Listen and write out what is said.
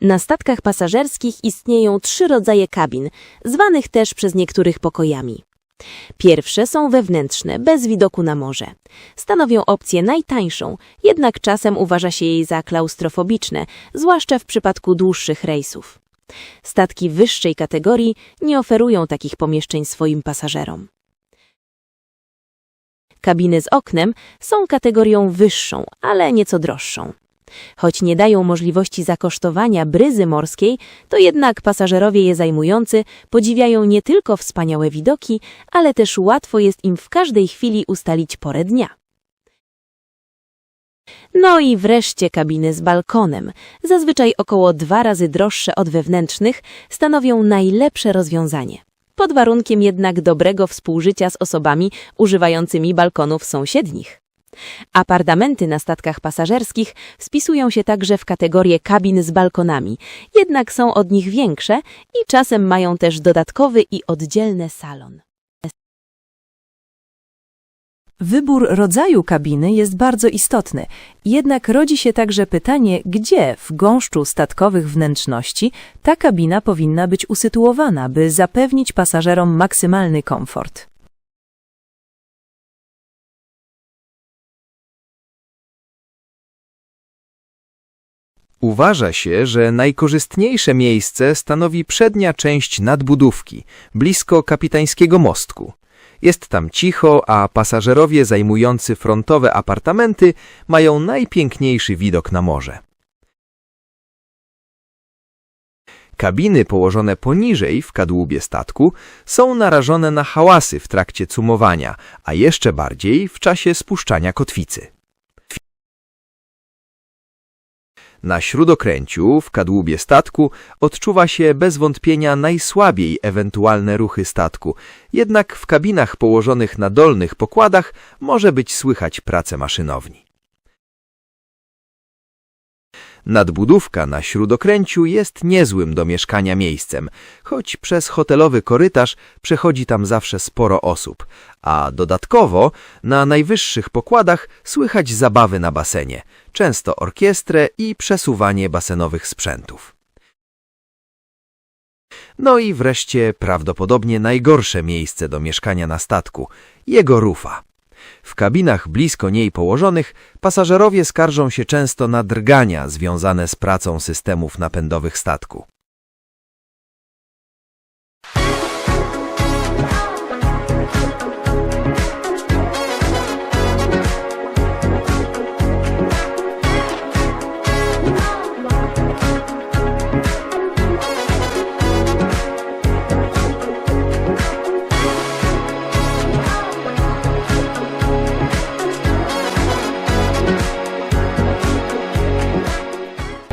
Na statkach pasażerskich istnieją trzy rodzaje kabin, zwanych też przez niektórych pokojami. Pierwsze są wewnętrzne, bez widoku na morze. Stanowią opcję najtańszą, jednak czasem uważa się jej za klaustrofobiczne, zwłaszcza w przypadku dłuższych rejsów. Statki wyższej kategorii nie oferują takich pomieszczeń swoim pasażerom. Kabiny z oknem są kategorią wyższą, ale nieco droższą. Choć nie dają możliwości zakosztowania bryzy morskiej, to jednak pasażerowie je zajmujący podziwiają nie tylko wspaniałe widoki, ale też łatwo jest im w każdej chwili ustalić porę dnia. No i wreszcie kabiny z balkonem, zazwyczaj około dwa razy droższe od wewnętrznych, stanowią najlepsze rozwiązanie. Pod warunkiem jednak dobrego współżycia z osobami używającymi balkonów sąsiednich. Apartamenty na statkach pasażerskich spisują się także w kategorię kabin z balkonami, jednak są od nich większe i czasem mają też dodatkowy i oddzielny salon. Wybór rodzaju kabiny jest bardzo istotny, jednak rodzi się także pytanie, gdzie w gąszczu statkowych wnętrzności ta kabina powinna być usytuowana, by zapewnić pasażerom maksymalny komfort. Uważa się, że najkorzystniejsze miejsce stanowi przednia część nadbudówki, blisko kapitańskiego mostku. Jest tam cicho, a pasażerowie zajmujący frontowe apartamenty mają najpiękniejszy widok na morze. Kabiny położone poniżej w kadłubie statku są narażone na hałasy w trakcie cumowania, a jeszcze bardziej w czasie spuszczania kotwicy. Na śródokręciu, w kadłubie statku, odczuwa się bez wątpienia najsłabiej ewentualne ruchy statku, jednak w kabinach położonych na dolnych pokładach może być słychać pracę maszynowni. Nadbudówka na śródokręciu jest niezłym do mieszkania miejscem, choć przez hotelowy korytarz przechodzi tam zawsze sporo osób, a dodatkowo na najwyższych pokładach słychać zabawy na basenie, często orkiestrę i przesuwanie basenowych sprzętów. No i wreszcie prawdopodobnie najgorsze miejsce do mieszkania na statku jego rufa. W kabinach blisko niej położonych pasażerowie skarżą się często na drgania związane z pracą systemów napędowych statku.